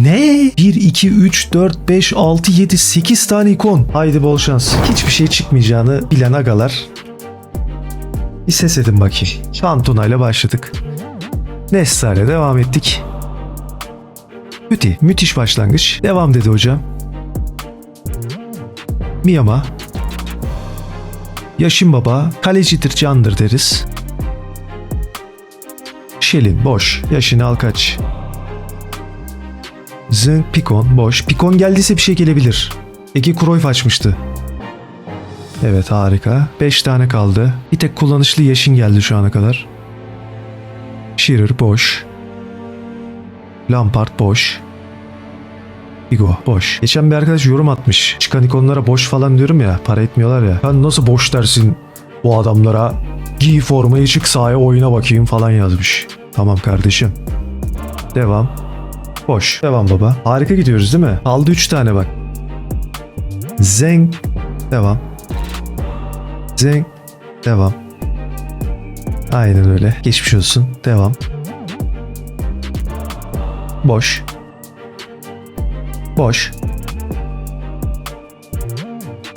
Ne? 1, 2, 3, 4, 5, 6, 7, 8 tane ikon. Haydi bol şans. Hiçbir şey çıkmayacağını bilen agalar. Bir ses edin bakayım. Kantona ile başladık. Nesta ile devam ettik. Müthi, müthiş başlangıç. Devam dedi hocam. Miyama. Yaşın baba, kalecidir candır deriz. Şelin boş. Yaşını al kaç. Zınk Pikon boş. Pikon geldiyse bir şey gelebilir. Ege Cruyff açmıştı. Evet harika. 5 tane kaldı. Bir tek kullanışlı yaşın geldi şu ana kadar. Shearer boş. Lampard boş. Figo boş. Geçen bir arkadaş yorum atmış. Çıkan ikonlara boş falan diyorum ya. Para etmiyorlar ya. Ben nasıl boş dersin bu adamlara? Giy formayı çık sahaya oyuna bakayım falan yazmış. Tamam kardeşim. Devam. Boş. Devam baba. Harika gidiyoruz değil mi? Aldı 3 tane bak. Zeng. Devam. Zeng. Devam. Aynen öyle. Geçmiş olsun. Devam. Boş. Boş.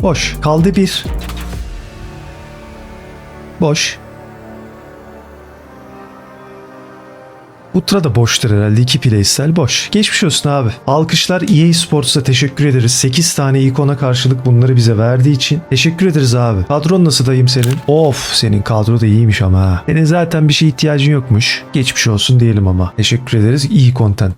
Boş. Kaldı bir. Boş. Ultra da boştur herhalde. iki playstyle boş. Geçmiş olsun abi. Alkışlar EA Sports'a teşekkür ederiz. 8 tane ikona karşılık bunları bize verdiği için. Teşekkür ederiz abi. Kadron nasıl dayım senin? Of senin kadro da iyiymiş ama. Senin zaten bir şeye ihtiyacın yokmuş. Geçmiş olsun diyelim ama. Teşekkür ederiz. İyi content.